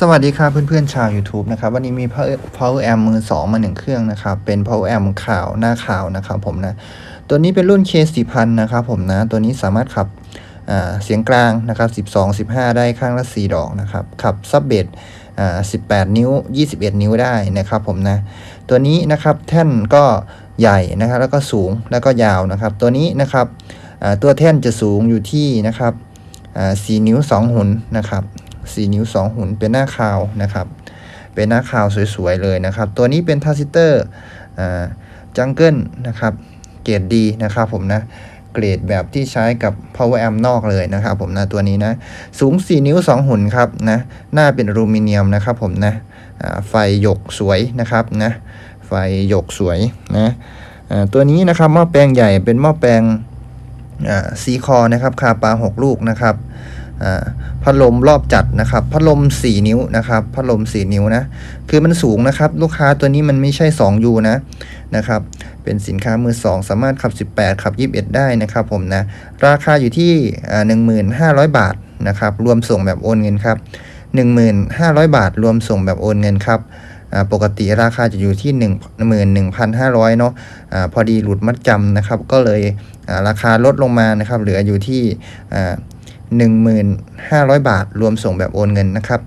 สวัสดีครับเพื่อนๆชาว YouTube นะครับวันนี้มี Power Amp มือ 2 มาหนึ่งเครื่องนะครับเป็น Power Amp ขาวหน้าขาวนะครับผมนะตัวนี้เป็นรุ่น K 4 0 0 นะครับผมนะตัวนี้สามารถขับเสียงกลางนะครับ12 15 ได้ข้างละ 4 ดอกนะครับขับซับเบส18 นิ้ว 21 นิ้วได้นะครับผมนะตัวนี้นะครับแท่นก็ใหญ่นะครับแล้วก็สูงแล้วก็ยาวนะครับตัวนี้นะครับตัวแท่นจะสูงอยู่ที่นะครับอ่า4นิ้ว 2 หุนนะครับ 4 นิ้ว 2 หุ่นเป็นหน้าคาวนะครับ เป็นหน้าคาวสวยๆเลยนะครับ ตัวนี้เป็นทาซิเตอร์จังเกิลนะครับ เกรดดีนะครับผมนะ เกรดแบบที่ใช้กับ power amp นอกเลยนะครับผมนะตัวนี้นะ สูง 4 นิ้ว 2 หุ่นครับนะ หน้าเป็นอลูมิเนียมนะครับผมนะไฟหยกสวยนะครับนะ ไฟหยกสวยนะตัวนี้นะครับหม้อแปลงใหญ่เป็นหม้อแปลงซีคอนะครับคาปา 6 ลูกนะครับ พัดลมรอบจัดนะครับ พัดลม 4 นิ้วนะครับ พัดลม 4 นิ้วนะ คือมันสูงนะครับ ลูกค้าตัวนี้มันไม่ใช่ 2U นะนะครับ เป็นสินค้ามือ 2 สามารถขับ 18 ขับ 21 ได้นะครับผมนะ ราคาอยู่ที่อ่า15,000 บาทนะครับ รวมส่งแบบโอนเงินครับ 1,500 บาท รวมส่งแบบโอนเงินครับปกติราคาจะอยู่ที่ 11,500 เนาะอ่าพอดีหลุดมัดจำนะครับ ก็เลยราคาลดลงมานะครับ เหลืออยู่ที่ 1,500 บาท รวมส่งแบบโอนเงินนะครับ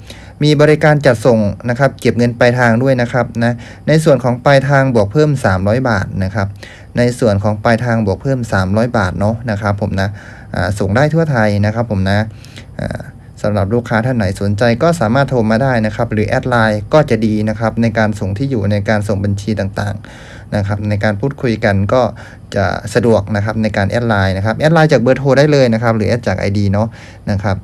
มีบริการจัดส่งนะครับ เก็บเงินปลายทางด้วยนะครับนะในส่วนของปลายทางบวกเพิ่ม 300 บาทนะครับ ในส่วนของปลายทางบวกเพิ่ม 300 บาทเนาะนะครับผมนะส่งได้ทั่วไทยนะครับผมนะ สำหรับลูกค้าท่านไหนสนใจก็สามารถโทรมาได้นะครับ หรือแอดไลน์ก็จะดีนะครับ ในการส่งที่อยู่ในการส่งบัญชีต่างๆนะครับ ในการพูดคุยกันก็จะสะดวกนะครับในการแอดไลน์นะครับแอดไลน์จากเบอร์โทรได้เลยนะครับ หรือแอดจาก ID เนาะนะครับ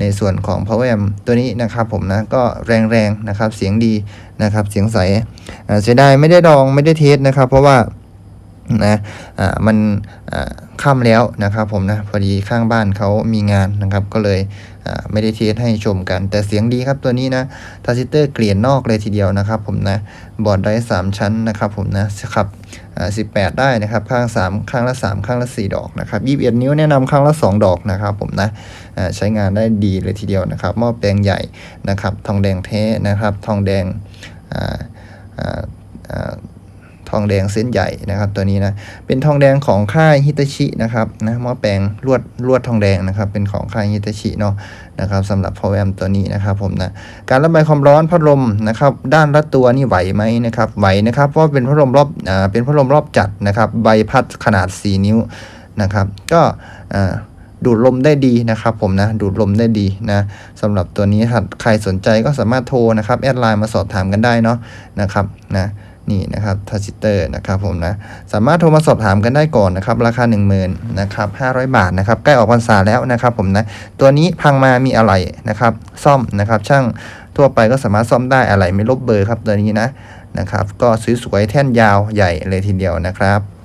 ในส่วนของ Power Amp ตัวนี้นะครับผมนะก็แรงๆนะครับ เสียงดีนะครับ เสียงใสเสียดายไม่ได้ดองไม่ได้เทสนะครับ เพราะว่านะอ่ามันอ่าค่ำแล้วนะครับผมนะพอดีข้างบ้านเขามีงานนะครับก็เลย ไม่ได้เทสให้ชมกัน แต่เสียงดีครับตัวนี้นะทาร์ซิสเตอร์เกลียนนอกเลยทีเดียวนะครับผมนะบอร์ดได้สามชั้นนะครับผมนะครับอ่า18 ได้นะครับ ข้าง 3 ข้างละ 3 ข้างละ 4 ดอกนะครับ21นิ้วแนะนำข้างละ 2 ดอกนะครับผมนะใช้งานได้ดีเลยทีเดียวนะครับหม้อแปลงใหญ่นะครับ ทองแดงแท้นะครับ ทองแดงอ่าอ่า ทองแดงเส้นใหญ่นะครับตัวนี้นะเป็นทองแดงของค่ายฮิตาชินะครับนะหม้อแปลงลวดลวดทองแดงนะครับเป็นของค่ายฮิตาชิเนาะนะครับสำหรับ Power Amp ตัวนี้นะครับผมนะการระบายความร้อนพัดลมนะครับด้านละตัวนี่ไหวไหมนะครับไหวนะครับเพราะเป็นพัดลมรอบอ่าเป็นพัดลมรอบจัดนะครับใบพัดขนาด 4 นิ้วนะครับก็อ่า ดูดลมได้ดีนะครับผมนะดูดลมได้ดีนะสำหรับตัวนี้ถ้าใครสนใจก็สามารถโทรนะครับแอดไลน์มาสอบถามกันได้เนาะนะครับนะนี่นะครับทัชเตอร์นะครับผมนะสามารถโทรมาสอบถามกันได้ก่อนนะครับ ราคา 1 0,000นะครับ500 บาทนะครับใกล้ออกพรรษาแล้วนะครับผมนะตัวนี้พังมามีอะไรนะครับ ซ่อมนะครับช่างทั่วไปก็สามารถซ่อมได้อะไรไม่ลบเบอร์ครับตัวนี้นะนะครับ ก็สวยๆแท่นยาวใหญ่เลยทีเดียวนะครับ